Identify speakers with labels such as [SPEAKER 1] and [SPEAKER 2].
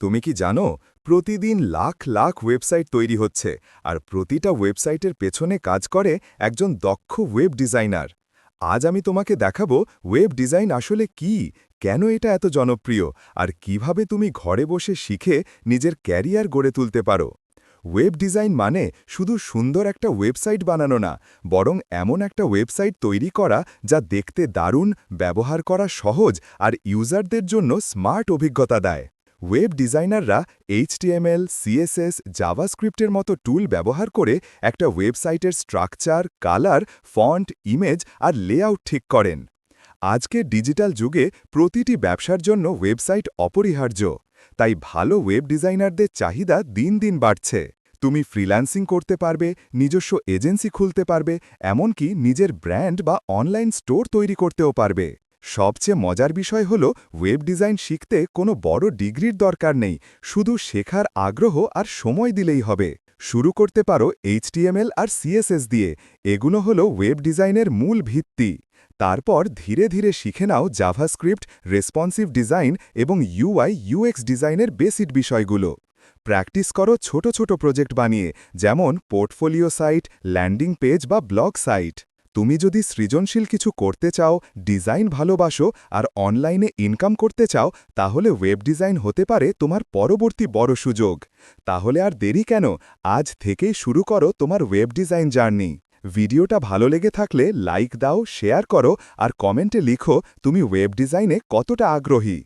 [SPEAKER 1] তুমি কি জানো, প্রতিদিন লাখ লাখ ওয়েবসাইট তৈরি হচ্ছে, আর প্রতিটা ওয়েবসাইটের পেছনে কাজ করে একজন দক্ষ ওয়েব ডিজাইনার। আজ আমি তোমাকে দেখাবো ওয়েব ডিজাইন আসলে কি, কেন এটা এত জনপ্রিয়, আর কীভাবে তুমি ঘরে বসে শিখে নিজের ক্যারিয়ার গড়ে তুলতে পারো। ওয়েব ডিজাইন মানে শুধু সুন্দর একটা ওয়েবসাইট বানানো না, বরং এমন একটা ওয়েবসাইট তৈরি করা যা দেখতে দারুণ, ব্যবহার করা সহজ, আর ইউজারদের জন্য স্মার্ট অভিজ্ঞতা দেয়। ওয়েব ডিজাইনাররা এইচটিএমএল, সিএসএস, জাভাস্ক্রিপ্টের মতো টুল ব্যবহার করে একটা ওয়েবসাইটের স্ট্রাকচার, কালার, ফন্ট, ইমেজ আর লেআউট ঠিক করেন। আজকের ডিজিটাল যুগে প্রতিটি ব্যবসার জন্য ওয়েবসাইট অপরিহার্য, তাই ভালো ওয়েব ডিজাইনারদের চাহিদা দিন দিন বাড়ছে। তুমি ফ্রিল্যান্সিং করতে পারবে, নিজস্ব এজেন্সি খুলতে পারবে, এমনকি নিজের ব্র্যান্ড বা অনলাইন স্টোর তৈরি করতেও পারবে। সবচেয়ে মজার বিষয় হল, ওয়েব ডিজাইন শিখতে কোনো বড় ডিগ্রির দরকার নেই, শুধু শেখার আগ্রহ আর সময় দিলেই হবে। শুরু করতে পারো এইচটিএমএল আর সিএসএস দিয়ে, এগুলো হলো ওয়েব ডিজাইনের মূল ভিত্তি। তারপর ধীরে ধীরে শিখে নাও জাভাস্ক্রিপ্ট, রেসপন্সিভ ডিজাইন এবং ইউআই ইউএক্স ডিজাইনের বেসিক বিষয়গুলো। প্র্যাকটিস করো ছোট ছোট প্রজেক্ট বানিয়ে, যেমন পোর্টফোলিও সাইট, ল্যান্ডিং পেজ বা ব্লগ সাইট। তুমি যদি সৃজনশীল কিছু করতে চাও, ডিজাইন ভালোবাসো আর অনলাইনে ইনকাম করতে চাও, তাহলে ওয়েব ডিজাইন হতে পারে তোমার পরবর্তী বড় সুযোগ। তাহলে আর দেরি কেন? আজ থেকেই শুরু করো তোমার ওয়েব ডিজাইন জার্নি। ভিডিওটা ভালো লেগে থাকলে লাইক দাও, শেয়ার করো আর কমেন্টে লিখো তুমি ওয়েব ডিজাইনে কতটা আগ্রহী।